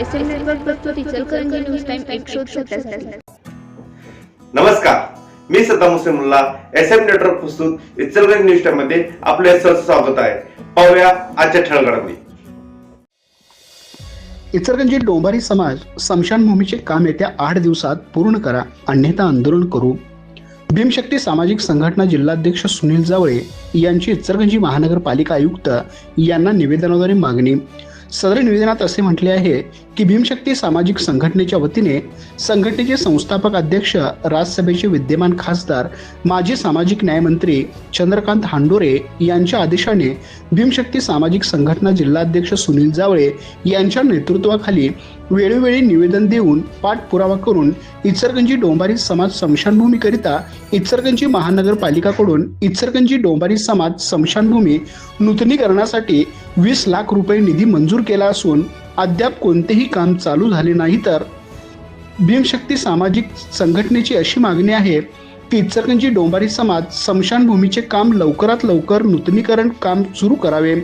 S M network प्रस्तुत Ichalkaranji news time एक शोध सत्याहत्तर नमस्कार. मी एस एम नेटवर्क प्रस्तुत इचलगंज न्यूज टाइममध्ये आपले सहर्ष स्वागत आहे. पाहूया आजच्या इचलकरंजी डोंबारी समाज स्मशानभूमीचे काम येत्या आठ दिवसात पूर्ण करा अन्यथा आंदोलन करू. भीमशक्ती सामाजिक संघटना जिल्हाध्यक्ष सुनील जावळे यांची इचलकरंजी महानगरपालिका आयुक्त यांना निवेदनाद्वारे मागणी. सदर निवेदनात असे म्हटले आहे की भीमशक्ती सामाजिक संघटनेच्या वतीने संघटनेचे संस्थापक अध्यक्ष राज्यसभेचे विद्यमान खासदार माजी सामाजिक न्यायमंत्री चंद्रकांत हांडोरे यांच्या आदेशाने भीमशक्ती सामाजिक संघटना जिल्हाध्यक्ष सुनील जावळे यांच्या नेतृत्वाखाली वेळोवेळी निवेदन देऊन पाठपुरावा करून इचरगंजी डोंबारी समाज स्मशानभूमीकरिता इचरगंजी महानगरपालिकाकडून इचरगंजी डोंबारी समाज स्मशानभूमी नूतनीकरणासाठी वीस लाख रुपये निधी मंजूर केला असून अद्याप कोणतेही काम चालू झाले नाही तर भीमशक्ती सामाजिक संघटनेची अशी मागणी आहे की इचरगंजी डोंबारी समाज स्मशानभूमीचे काम लवकरात लवकर नूतनीकरण काम सुरू करावे.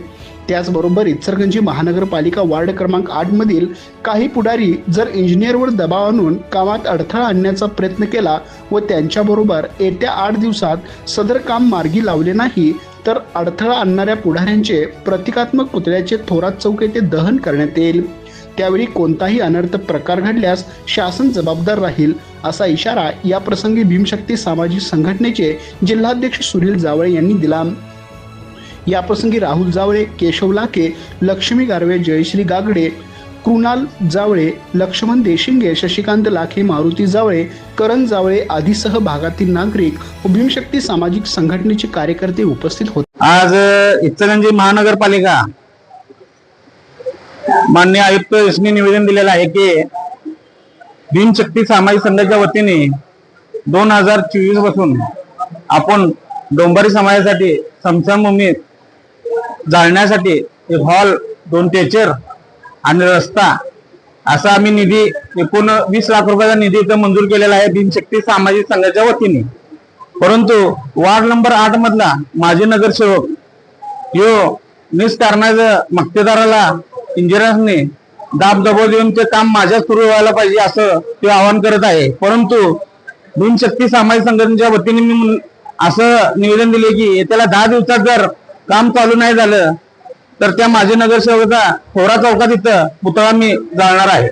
त्याचबरोबर इचरगंजी महानगरपालिका वार्ड क्रमांक आठ मधील काही पुढारी जर इंजिनियरवर दबाव आणून कामात अडथळा आणण्याचा प्रयत्न केला व त्यांच्याबरोबर येत्या आठ दिवसात सदर काम मार्गी लावले नाही तर अडथळा आणणाऱ्या पुढाऱ्यांचे प्रतिकात्मक पुतळ्याचे थोरात चौक येथे दहन करण्यात येईल. त्यावेळी कोणताही अनर्थ प्रकार घडल्यास शासन जबाबदार राहील असा इशारा या प्रसंगी भीमशक्ती सामाजिक संघटनेचे जिल्हाध्यक्ष सुनील जावळे यांनी दिला. याप्रसंगी राहुल जावळे केशव लाके लक्ष्मी गारवे जयश्री गागडे कृणाल जावळे लक्ष्मण देशिंगे शशिकांत लाखे मारुती जावळे करण जावळे आदीसह भागातील नागरिक भीमशक्ती सामाजिक संघटनेचे कार्यकर्ते उपस्थित होते आज अ, इचलकरंजी महानगरपालिका मान्य आयुक्त यांनी निवेदन दिलेलं आहे की भीमशक्ती सामाजिक संघाच्या वतीने दोन हजार चोवीसपासून आपण डोंबारी समाजासाठी स्मशानभूमीत जाळण्यासाठी एक हॉल दोन टेचर आणि रस्ता. असा आम्ही निधी एकूण वीस लाख रुपयाचा निधी इथं मंजूर केलेला आहे भीमशक्ती सामाजिक संघाच्या वतीने. परंतु वार्ड नंबर आठ मधला माजी नगरसेवक यो निष्कारणाचं मक्तेदाराला इंजिनियरने दाब दबो देऊन ते काम माझ्या सुरू व्हायला पाहिजे असं ते आवाहन करत आहे. परंतु भीमशक्ती सामाजिक संघटनेच्या वतीने मी असं निवेदन दिले की येत्याला दहा दिवसात जर काम चालू नाही झालं तर त्या माजी नगरसेवकाचा थोरा चौकात इथं पुतळा मी जाळणार आहे.